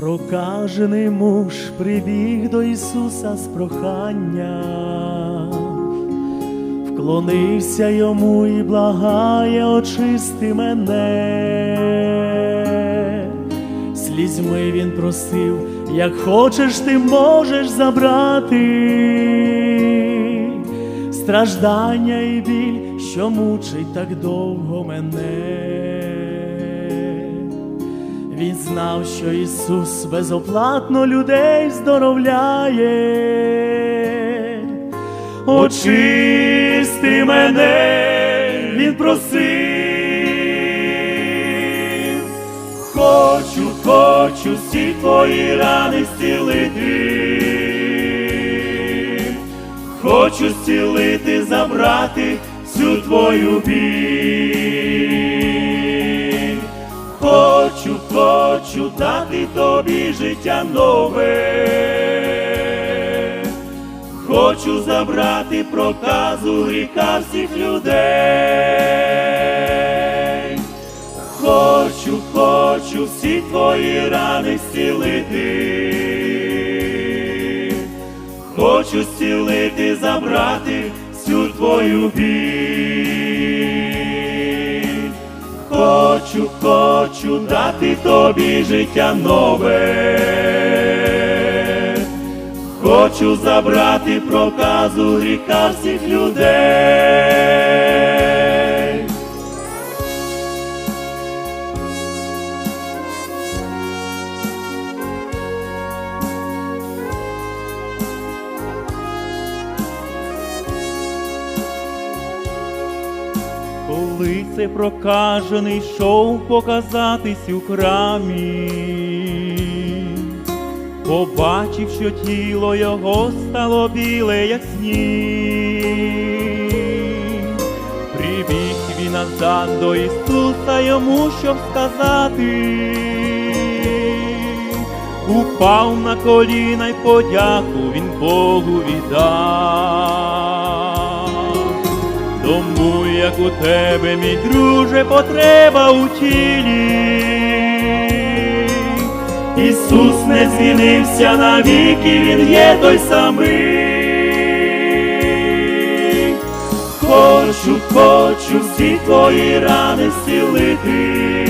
Прокажений муж прибіг до Ісуса з проханням, вклонився йому і благає, очисти мене. Слізьми він просив, як хочеш, ти можеш забрати страждання і біль, що мучить так довго мене. Він знав, що Ісус безоплатно людей здоровляє. Очисти мене, він просив. Хочу, хочу всі твої рани зцілити. Хочу зцілити, забрати всю твою біль. Дати тобі життя нове. Хочу забрати проказу гріха всіх людей. Хочу, хочу всі твої рани зцілити. Хочу зцілити, забрати всю твою біль. Хочу, хочу дати тобі життя нове. Хочу забрати проказу гріха всіх людей. Коли цей прокажений йшов показатись у храмі, побачив, що тіло його стало біле, як сніг. Прибіг він назад до Ісуса йому, щоб сказати, упав на коліна й подяку він Богу віддав. Як у тебе, мій друже, потреба у тілі. Ісус не змінився навіки, Він є той самий. Хочу, хочу всі твої рани зцілити.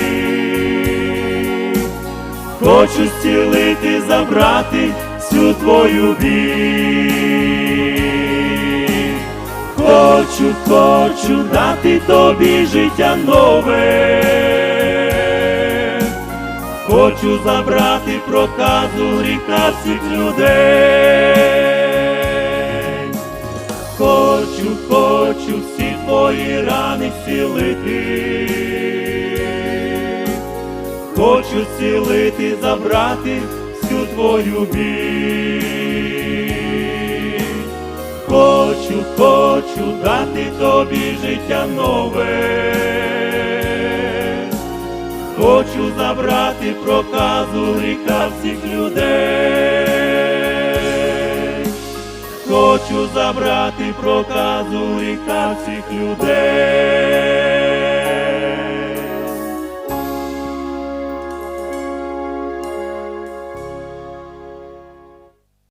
Хочу зцілити, забрати всю твою біль. Хочу, хочу дати тобі життя нове. Хочу забрати проказу гріха всіх людей. Хочу, хочу всі твої рани зцілити. Хочу зцілити, забрати всю твою біль. Хочу дати тобі життя нове. Хочу забрати проказу гріха всіх людей. Хочу забрати проказу гріха всіх людей.